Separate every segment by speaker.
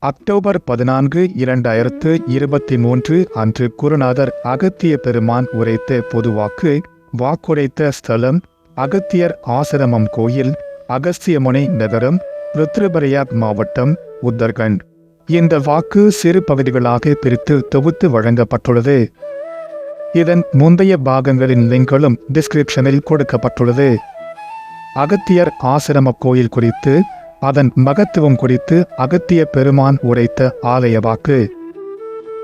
Speaker 1: October பதினான்கு இரண்டாயிரத்து இருபத்தி மூன்று அன்று குருநாதர் அகத்திய பெருமான் உரைத்த பொதுவாக்கு வாக்குரைத்த ஸ்தலம் அகத்தியர் ஆசிரமம் கோயில் அகஸ்தியமுனை நகரம் ருத்ரபரியாக் மாவட்டம் உத்தர்கண்ட். இந்த வாக்கு சிறு பகுதிகளாக பிரித்து தொகுத்து வழங்கப்பட்டுள்ளது. இதன் முந்தைய பாகங்களின் லிங்களும் டிஸ்கிரிப்ஷனில் கொடுக்கப்பட்டுள்ளது. அகத்தியர் ஆசிரம கோயில் குறித்து அதன் மகத்துவம் குறித்து அகத்திய பெருமான் உரைத்த ஆலய வாக்கு.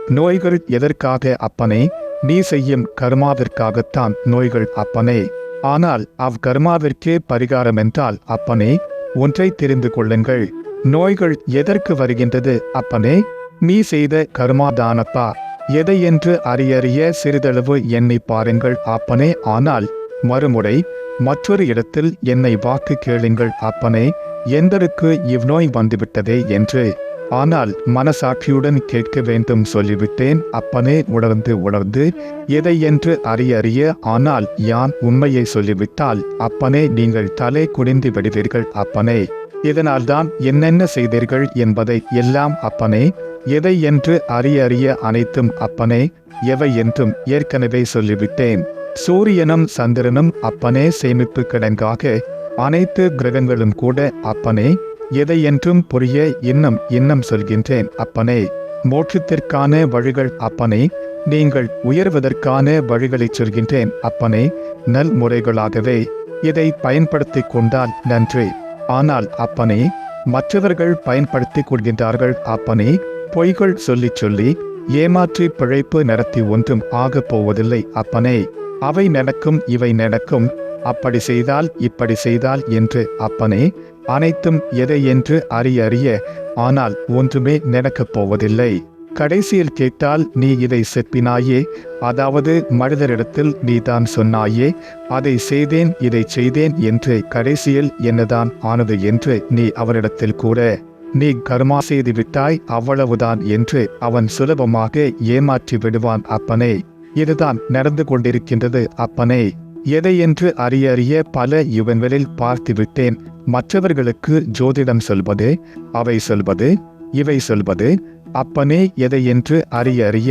Speaker 1: நோய்கள் எதற்காக அப்பனே? நீ செய்யும் கர்மாவிற்காகத்தான் நோய்கள் அப்பனே. ஆனால் அவ்கர்மாவிற்கே பரிகாரம் என்றால் அப்பனே ஒன்றை தெரிந்து கொள்ளுங்கள். நோய்கள் எதற்கு வருகின்றது அப்பனே? நீ செய்த கர்மாதானப்பா. எதை என்று அறியறிய சிறிதளவு என்னை பாருங்கள் அப்பனே. ஆனால் மறுமுறை மற்றொரு இடத்தில் என்னை வாக்கு கேளுங்கள் அப்பனே. எந்தருக்கு இவ்நோய் வந்துவிட்டதே என்று. ஆனால் மனசாட்சியுடன் கேட்க வேண்டும் சொல்லிவிட்டேன். அப்பனே உணர்ந்து உணர்ந்து எதை என்று அறிய அறிய ஆனால் யான் உண்மையை சொல்லிவிட்டால் அப்பனே நீங்கள் தலை குடிந்து விடுவீர்கள் அப்பனே. இதனால்தான் என்னென்ன செய்தீர்கள் என்பதை எல்லாம் அப்பனே. எதை என்று அறிய அறிய அனைத்தும் அப்பனே. எவை என்றும் ஏற்கனவே சொல்லிவிட்டேன். சூரியனும் சந்திரனும் அப்பனே சேமிப்பு கிடங்காக அனைத்து கிரகங்களும் கூட அப்பனே எதை என்றும் புரிய இன்னும் இன்னும் சொல்கின்றேன் அப்பனே மோட்சத்திற்கான வழிகள் அப்பனே நீங்கள் உயர்வதற்கான வழிகளைச் சொல்கின்றேன் அப்பனே நல் முறைகளாகவே இதை பயன்படுத்திக் கொண்டால் நன்றி. ஆனால் அப்பனே மற்றவர்கள் பயன்படுத்திக் கொள்கின்றார்கள் அப்பனே பொய்கள் சொல்லிச் சொல்லி ஏமாற்றி பிழைப்பு நடத்தி ஒன்றும் ஆகப் போவதில்லை அப்பனே. அவை நடக்கும் இவை நடக்கும் அப்படி செய்தால் இப்படி செய்தால் என்று அப்பனே அனைத்தும் எதை என்று அறிய அறிய ஆனால் ஒன்றுமே நடக்கப் போவதில்லை. கடைசியில் கேட்டால் நீ இதை செப்பினாயே? அதாவது மனிதரிடத்தில் நீ தான் சொன்னாயே? அதை செய்தேன் இதை செய்தேன் என்று கடைசியில் என்னதான் ஆனது என்று நீ அவரிடத்தில் கூட நீ கர்மா செய்து விட்டாய் அவ்வளவுதான் என்று அவன் சுலபமாக ஏமாற்றி விடுவான் அப்பனே. இதுதான் நடந்து கொண்டிருக்கின்றது அப்பனே. எதை என்று அறிய அறிய பல யுகங்களில் பார்த்துவிட்டேன் மற்றவர்களுக்கு ஜோதிடம் சொல்வது அவை சொல்வது இவை சொல்வது அப்பனே எதை என்று அறிய அறிய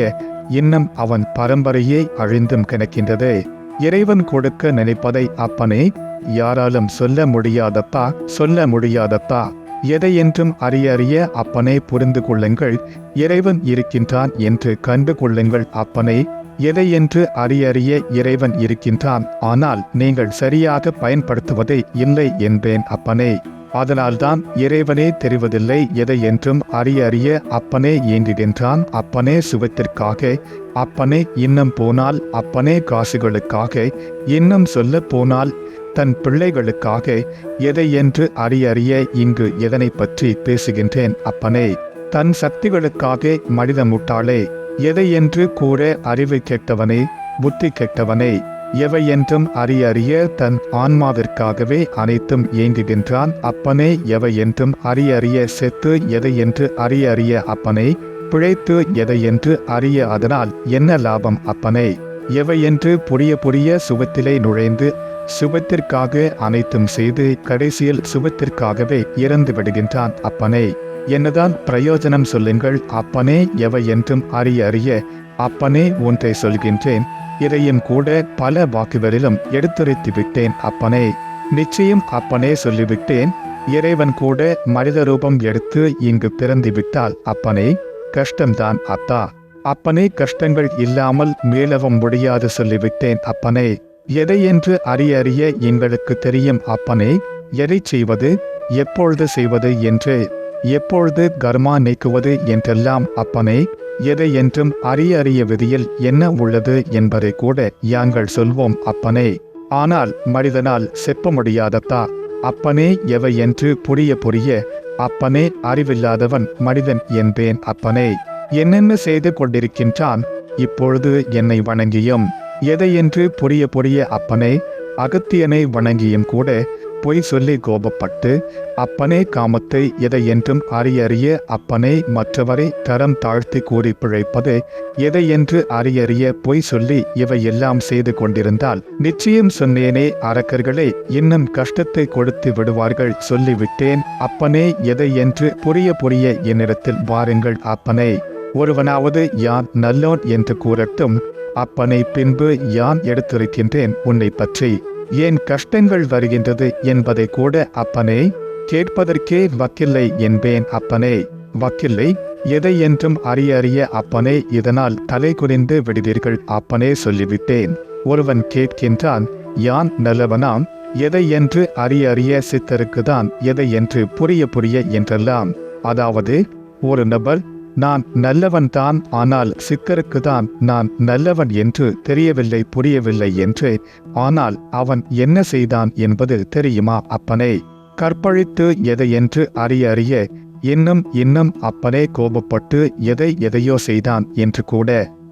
Speaker 1: இன்னும் அவன் பரம்பரையே அழிந்தும் கிடக்கின்றது. இறைவன் கொடுக்க நினைப்பதை அப்பனே யாராலும் சொல்ல முடியாதப்பா சொல்ல முடியாதப்பா எதை என்றும் அறிய அறிய அப்பனே புரிந்து கொள்ளுங்கள். இறைவன் இருக்கின்றான் என்று கண்டு கொள்ளுங்கள் அப்பனே. எதை என்று அறியறிய இறைவன் இருக்கின்றான். ஆனால் நீங்கள் சரியாக பயன்படுத்துவதை இல்லை என்பேன் அப்பனே. அதனால்தான் இறைவனே தெரிவதில்லை எதை என்றும் அறிய அறிய அப்பனே ஏங்குகின்றான் அப்பனே சுவத்திற்காக அப்பனே இன்னும் போனால் அப்பனே காசுகளுக்காக இன்னும் சொல்ல போனால் தன் பிள்ளைகளுக்காக எதை என்று அறிய அறிய இங்கு எதனை பற்றி பேசுகின்றேன் அப்பனே. தன் சக்திகளுக்காக மனித முட்டாளே எதை என்று கூற அறிவு கெட்டவனே புத்தி கெட்டவனே எவை என்றும் அறிய அறிய தன் ஆன்மாவிற்காகவே அனைத்தும் ஏங்குகின்றான் அப்பனே எவை என்றும் அறிய அறிய செத்து எதை என்று அறிய அறிய அப்பனே பிழைத்து எதை என்று அறிய அதனால் என்ன லாபம் அப்பனே எவை என்று புரிய புரிய சுபத்திலே நுழைந்து சுபத்திற்காக அனைத்தும் செய்து கடைசியில் சுபத்திற்காகவே இறந்து விடுகின்றான் அப்பனே. என்னதான் பிரயோஜனம் சொல்லுங்கள். அப்பனே எவை என்றும் அறிய அறிய அப்பனே ஒன்றை சொல்கின்றேன். இதையும் கூட பல வாக்குகளிலும் எடுத்துரைத்து விட்டேன் அப்பனே. நிச்சயம் அப்பனே சொல்லிவிட்டேன். இறைவன் கூட மனித ரூபம் எடுத்து இங்கு பிறந்து விட்டால் அப்பனே கஷ்டம்தான் அத்தா. அப்பனே கஷ்டங்கள் இல்லாமல் மேலவும் முடியாது சொல்லிவிட்டேன் அப்பனே. எதை என்று அறிய அறிய எங்களுக்கு தெரியும் அப்பனே எதை செய்வது எப்பொழுது செய்வது என்று. எப்பொழுது கர்மா நீக்குவது என்றெல்லாம் அப்பனே எதை என்றும் அறிய அறிய விதியில் என்ன உள்ளது என்பதை கூட யாங்கள் சொல்வோம் அப்பனே. ஆனால் மனிதனால் செப்ப முடியாதத்தா? அப்பனே எவை என்று புரிய புரிய அப்பனே அறிவில்லாதவன் மனிதன் என்பேன் அப்பனே. என்னென்ன செய்து கொண்டிருக்கின்றான்? இப்பொழுது என்னை வணங்கியும். எதை என்று புரிய புரிய அப்பனே அகத்தியனை வணங்கியும் கூட பொய் சொல்லி கோபப்பட்டு அப்பனே காமத்தை எதையென்றும் அறியறிய அப்பனே மற்றவரை தரம் தாழ்த்தி கூறி பிழைப்பது எதையென்று அறியறிய பொய் சொல்லி இவையெல்லாம் செய்து கொண்டிருந்தால் நிச்சயம் சொன்னேனே அரக்கர்களே இன்னும் கஷ்டத்தை கொடுத்து விடுவார்கள் சொல்லிவிட்டேன் அப்பனே எதை என்று புரிய புரிய என்னிடத்தில் வாருங்கள் அப்பனே. ஒருவனாவது யான் நல்லோன் என்று கூறட்டும் அப்பனை பின்பு யான் எடுத்திருக்கின்றேன் உன்னை பற்றி. ஏன் கஷ்டங்கள் வருகின்றது என்பதை கூட அப்பனே கேட்பதற்கே வக்கில்லை என்பேன் அப்பனே. வக்கில்லை எதை என்றும் அறிய அறிய அப்பனே இதனால் தலை குனிந்து விடுவீர்கள் அப்பனே சொல்லிவிட்டேன். ஒருவன் கேட்கின்றான் யான் நல்லவனாம்? எதை என்று அறிய அறிய சித்தருக்குதான் எதை என்று புரிய புரிய என்றெல்லாம். அதாவது ஒரு நபர் நான் நல்லவன்தான் ஆனால் சிக்கருக்குதான் நான் நல்லவன் என்று தெரியவில்லை புரியவில்லை என்று. ஆனால் அவன் என்ன செய்தான் என்பது தெரியுமா அப்பனே? கற்பழித்து எதை என்று அறிய அறிய இன்னும் இன்னும் அப்பனே கோபப்பட்டு எதை எதையோ செய்தான் என்று கூட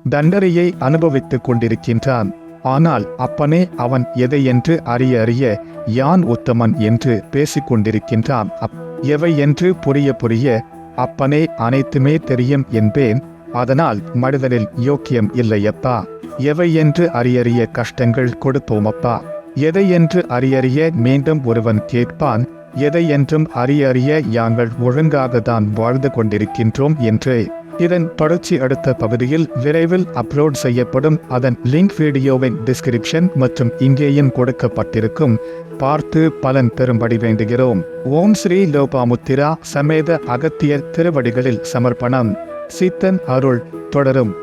Speaker 1: தண்டனையை அனுபவித்துக் கொண்டிருக்கின்றான். ஆனால் அப்பனே அவன் எதை என்று அறிய அறிய யான் உத்தமன் என்று பேசிக் கொண்டிருக்கின்றான். அப் எவை என்று புரிய புரிய அப்பனே அனைத்துமே தெரியும் என்பேன். அதனால் மனிதனில் யோக்கியம் இல்லையப்பா. எவை என்று அரியறிய கஷ்டங்கள் கொடுப்போமப்பா. எதை என்று அறியறிய மீண்டும் ஒருவன் கேட்பான். எதை என்றும் அறியறிய யாங்கள் ஒழுங்காகத்தான் வாழ்ந்து கொண்டிருக்கின்றோம் என்று. இதன் தொடர்ச்சி அடுத்த பகுதியில் விரைவில் அப்லோட் செய்யப்படும் அதன் லிங்க் வீடியோவின் டிஸ்கிரிப்ஷன் மற்றும் இங்கேயும் கொடுக்கப்பட்டிருக்கும். பார்த்து பலன் பெறும்படி வேண்டுகிறோம். ஓம் ஸ்ரீ லோபாமுத்திரா சமேத அகத்தியர் திருவடிகளில் சமர்ப்பணம். சித்தன் அருள். தொடரும்.